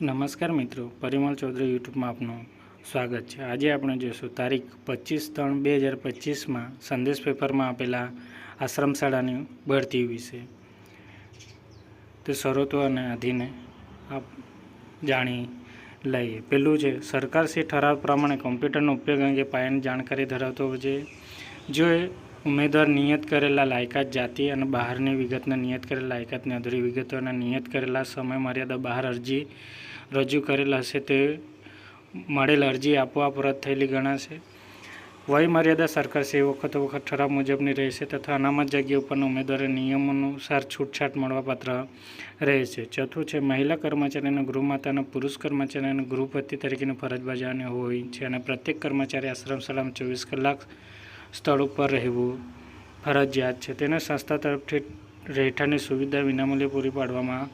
નમસ્કાર મિત્રો, પરિમલ ચૌધરી યુટ્યુબમાં આપનું સ્વાગત છે. આજે આપણે જોઈશું તારીખ પચીસ ત્રણ બે હજાર પચીસમાં સંદેશ પેપરમાં આપેલા આશ્રમ શાળાની ભરતી વિશે. તે શરતો અને આધીને આપ જાણી લઈએ. પેલું છે, સરકારશ્રી ઠરાવ પ્રમાણે કોમ્પ્યુટરનો ઉપયોગ અંગે પાયાની જાણકારી ધરાવતો હોવો જોઈએ જો એ ઉમેદવાર નિયત કરેલા લાયકાત જાતિ અને બહારની વિગતને નિયત કરેલા લાયકાતની અધૂરી વિગતો અને નિયત કરેલા સમય મર્યાદા બહાર અરજી રજૂ કરેલ હશે તે મળેલ અરજી આપોઆપ રદ થયેલી ગણાશે. વય મર્યાદા સરકારશ્રી વખત વખત ઠરાવ મુજબની રહેશે તથા અનામત જગ્યા ઉપરના ઉમેદવારે નિયમ અનુસાર છૂટછાટ મળવાપાત્ર રહેશે. ચોથું છે, મહિલા કર્મચારીને ગૃહમાતા અને પુરુષ કર્મચારીને ગૃહપતિ તરીકેની ફરજ બજાવવાની હોય છે અને પ્રત્યેક કર્મચારી આશ્રમ સલામ ચોવીસ કલાક સ્થળ ઉપર રહેવું, ફરજિયાત છે. તેને સંસ્થા તરફથી રહેઠાણની સુવિધા વિનામૂલ્યે પૂરી પાડવામાં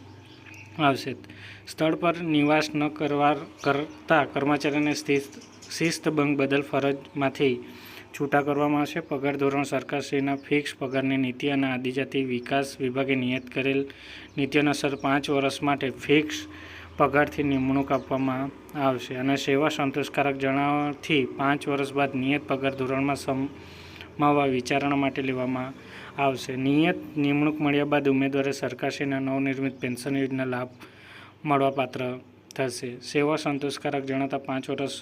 આવશે. સ્થળ પર નિવાસ ન કરવા કરતા કર્મચારીને શિસ્ત શિસ્તભંગ બદલ ફરજમાંથી છૂટા કરવામાં આવશે. પગાર ધોરણ સરકારશ્રીના ફિક્સ પગારની નીતિ અને આદિજાતિ વિકાસ વિભાગે નિયત કરેલ નીતિ અનુસાર પાંચ વર્ષ માટે ફિક્સ પગારથી નિમણૂક આપવામાં આવશે અને સેવા સંતોષકારક જણાવવાથી પાંચ વર્ષ બાદ નિયત પગાર ધોરણમાં સમાવવા વિચારણા માટે લેવામાં આવશે. નિયત નિમણૂક મળ્યા બાદ ઉમેદવારે સરકારશ્રીના નવનિર્મિત પેન્શન યોજના લાભ મળવાપાત્ર થશે. સેવા સંતોષકારક જણાતા પાંચ વર્ષ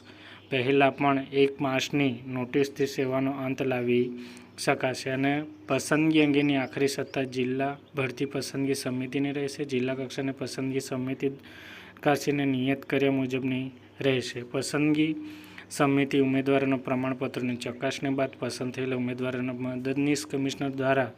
પહેલાં પણ એક માસની નોટિસથી સેવાનો અંત લાવી શકાશે અને પસંદગી અંગેની આખરી સત્તા જિલ્લા ભરતી પસંદગી સમિતિની રહેશે. જિલ્લા કક્ષાની પસંદગી સમિતિ કાશીને નિયત કર્યા મુજબની રહેશે. પસંદગી સમિતિ ઉમેદવારોના પ્રમાણપત્રોની ચકાસણી બાદ પસંદ થયેલા ઉમેદવારોના મદદનીશ કમિશનર દ્વારા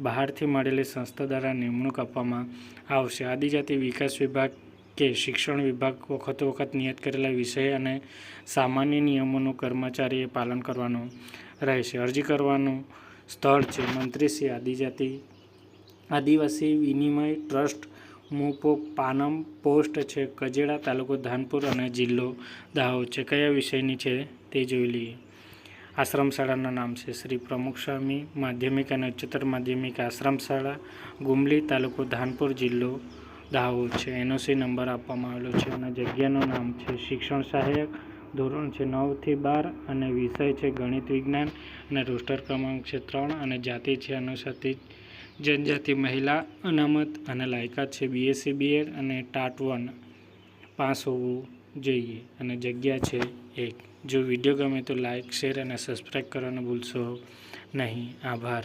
બહારથી મળેલી સંસ્થા દ્વારા નિમણૂક આપવામાં આવશે. આદિજાતિ વિકાસ વિભાગ કે શિક્ષણ વિભાગ વખતો વખત નિયત કરેલા વિષય અને સામાન્ય નિયમોનું કર્મચારીએ પાલન કરવાનું રહેશે. અરજી કરવાનું સ્થળ છે. મંત્રીશ્રી આદિજાતિ આદિવાસી વિનિમય ટ્રસ્ટ મુપો, પાનમ, પોસ્ટ છે, કજેડા તાલુકો ધાનપુર અને જિલ્લો દાહોદ છે. કયા વિષયની છે તે જોઈ લઈએ. આશ્રમ શાળાના નામ છે શ્રી પ્રમુખ સ્વામી માધ્યમિક અને ઉચ્ચતર માધ્યમિક આશ્રમ શાળા, ગુમલી તાલુકો ધાનપુર, જિલ્લો દાહોદ છે. એનઓસી નંબર આપવામાં આવેલો છે અને જગ્યાનું નામ છે શિક્ષણ સહાયક, ધોરણ છે નવથી બાર અને વિષય છે ગણિત વિજ્ઞાન અને રોસ્ટર ક્રમાંક છે ત્રણ અને જાતિ છે અનુસૂચિત જનજાતિ મહિલા, અનામત અને લાયકાત છે. બીએસસી બીએડ અને ટાટ વન પાસ હોવું જોઈએ અને જગ્યા છે એક. જો વીડિયો ગમે તો લાઇક શેર અને સબસ્ક્રાઈબ કરવાનું ભૂલશો નહીં. આભાર.